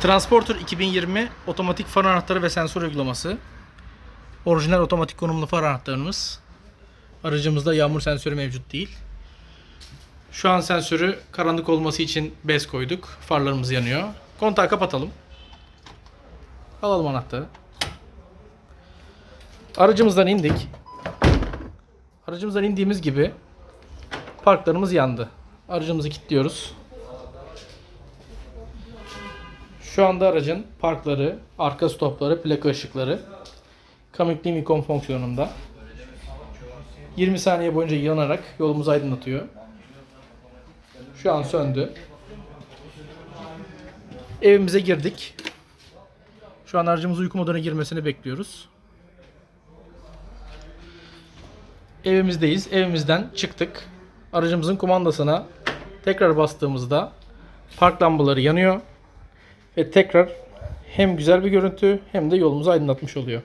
Transporter 2020 otomatik far anahtarı ve sensör uygulaması. Orijinal otomatik konumlu far anahtarımız. Aracımızda yağmur sensörü mevcut değil. Şu an sensörü karanlık olması için bez koyduk. Farlarımız yanıyor. Kontağı kapatalım. Alalım anahtarı. Aracımızdan indik. Aracımızdan indiğimiz gibi parklarımız yandı. Aracımızı kilitliyoruz. Şu anda aracın parkları, arka stopları, plaka ışıkları Coming Icon fonksiyonunda. 20 saniye boyunca yanarak yolumuzu aydınlatıyor. Şu an söndü. Evimize girdik. Şu an aracımız uyku moduna girmesini bekliyoruz. Evimizdeyiz. Evimizden çıktık. Aracımızın kumandasına tekrar bastığımızda park lambaları yanıyor. Ve tekrar hem güzel bir görüntü hem de yolumuzu aydınlatmış oluyor.